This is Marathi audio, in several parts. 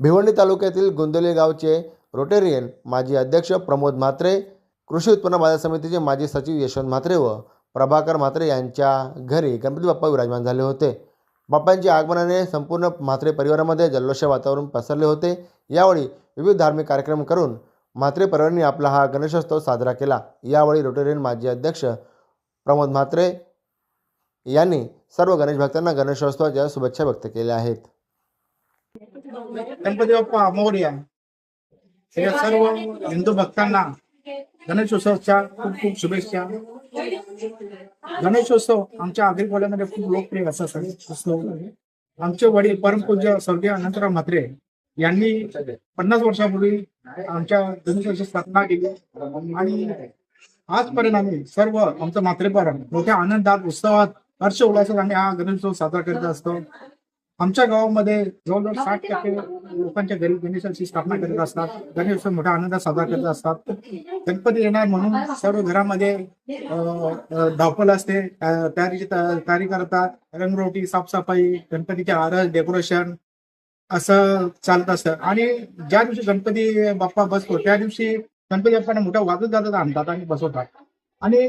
भिवंडी तालुक्यातील गोंदवली गावचे रोटेरियन माजी अध्यक्ष प्रमोद म्हात्रे कृषी उत्पन्न बाजार समितीचे माजी सचिव यशवंत म्हात्रे व प्रभाकर म्हात्रे यांच्या घरी गणपती बाप्पा विराजमान झाले होते. बाप्पांच्या आगमनाने संपूर्ण म्हात्रे परिवारामध्ये जल्लोष वातावरण पसरले होते. यावेळी विविध धार्मिक कार्यक्रम करून म्हात्रे परिवारांनी आपला हा गणेशोत्सव साजरा केला. यावेळी रोटेरियन माजी अध्यक्ष प्रमोद म्हात्रे यांनी सर्व गणेश भक्तांना गणेशोत्सवाच्या शुभेच्छा व्यक्त केल्या आहेत. गणपती बाप्पा मोर्या या सर्व हिंदू भक्तांना गणेशोत्सवाच्या खूप खूप शुभेच्छा. गणेशोत्सव आमच्या आग्रिकोल्यामध्ये खूप लोकप्रिय असा उत्सव आमचे वडील परमपूज्य स्वर्गीय अनंतराव म्हात्रे यांनी पन्नास वर्षापूर्वी आमच्या गणेशोत्सव स्थापना केली. आणि आजपर्यंत आम्ही सर्व आमचं मात्रेपरम मोठ्या आनंदात उत्सवात हर्ष उल्हासात आम्ही हा गणेशोत्सव साजरा करत असतो. आमच्या गावामध्ये जवळजवळ साठ टक्के लोकांच्या घरी गणेशाची स्थापना करत असतात. गणेशोत्सव मोठ्या आनंदात साजरा करत असतात. गणपती येणार म्हणून सर्व घरामध्ये धावपळ असते. तयारीची तयारी करतात. रंगरोटी साफसफाई गणपतीचे आरस डेकोरेशन असं चालत असतं. आणि ज्या दिवशी गणपती बाप्पा बसतो त्या दिवशी गणपती बाप्पाने मोठा वाजत गाजत आणतात आणि बसवतात. आणि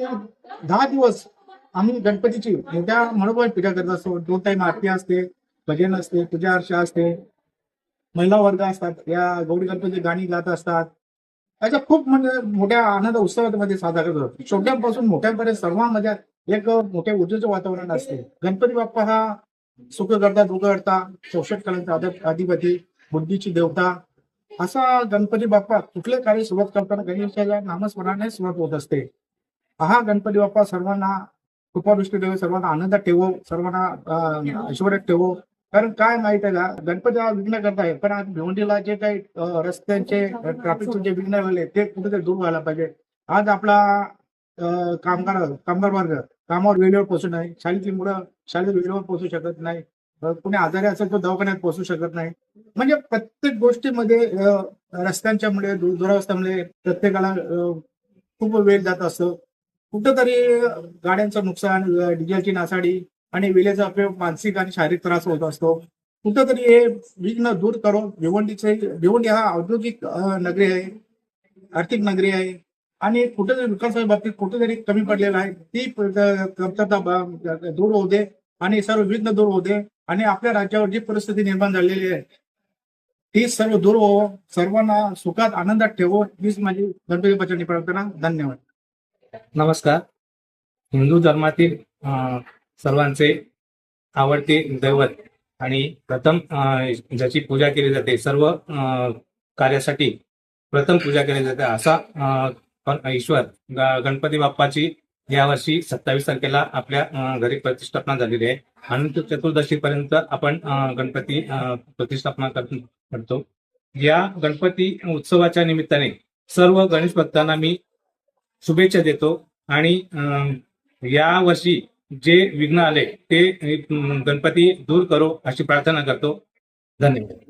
दहा दिवस आम्ही गणपतीची मोठ्या मनोभावी पूजा करत असतो. दोन टाइम आरती असते. भजन असते पूजा अर्चा असते महिला वर्ग असतात या गौरी गणपती गाणी गात असतात. याच्या खूप म्हणजे मोठ्या आनंद उत्सवामध्ये साजरा करतो छोट्यांपासून मोठ्यांपर्यंत सर्वांमध्ये एक मोठ्या ऊर्जेचं वातावरण असते. गणपती बाप्पा हा सुख करता दुःख करता चौसष्ट कलांचा अधिपती बुद्धीची देवता. असा गणपती बाप्पा कुठले कार्य सुरुवात करताना गणेशाच्या नामस्मरणाने सुरुवात होत असते. हा गणपती बाप्पा सर्वांना कृपादृष्टी देव सर्वांना आनंदात ठेवो सर्वांना ऐश्वर्यात ठेवो कारण काय माहीत आहे का? गणपती हा विघ्न करताय पण आज भिवंडीला जे काही रस्त्यांचे ट्रॅफिकचे जे विघ्न झाले ते कुठेतरी दूर व्हायला पाहिजे. आज आपला कामगार कामगार वर्ग कामावर वेळेवर पोहोचू नाही. शाळेतली मुलं शाळेत वेळेवर पोहोचू शकत नाही. कुणी आजारी असेल तो दवाखान्यात पोहोचू शकत नाही. म्हणजे प्रत्येक गोष्टीमध्ये रस्त्यांच्या मुळे दुरावस्थामुळे प्रत्येकाला खूप वेळ जात असतो. कुठंतरी गाड्यांचं नुकसान डिझेलची नासाडी आणि विलेचा उपयोग मानसिक आणि शारीरिक त्रास होत असतो. कुठंतरी हे विघ्न दूर करून भिवंडीचे भिवंडी हा औद्योगिक नगरी आहे आर्थिक नगरी आहे. आणि कुठेतरी विकासाच्या बाबतीत कुठेतरी कमी पडलेला आहे. ती कमतरता दूर होते आणि सर्व विघ्न दूर होते आणि आपल्या राज्यावर जी परिस्थिती निर्माण झालेली आहे ती सर्व दूर हो सर्वांना सुखात आनंदात ठेवो हीच माझी गणपती बचावणी प्रार्थना. धन्यवाद. नमस्कार. हिंदू धर्मातील सर्वांचे आवडते दैवत. आणि प्रथम ज्याची पूजा केली जाते सर्व कार्यासाठी प्रथम पूजा केली जाते असा पण ईश्वर ग- गणपती बाप्पाची यावर्षी सत्तावीस तारखेला आपल्या घरी प्रतिष्ठापना झालेली आहे. अनंत चतुर्दशी पर्यंत आपण गणपती प्रतिष्ठापना करतो. या गणपती उत्सवाच्या निमित्ताने सर्व गणेश भक्तांना मी शुभेच्छा देतो. आणि अं, या वर्षी जे विघ्न आले ते गणपती दूर करो अशी प्रार्थना करतो. धन्यवाद.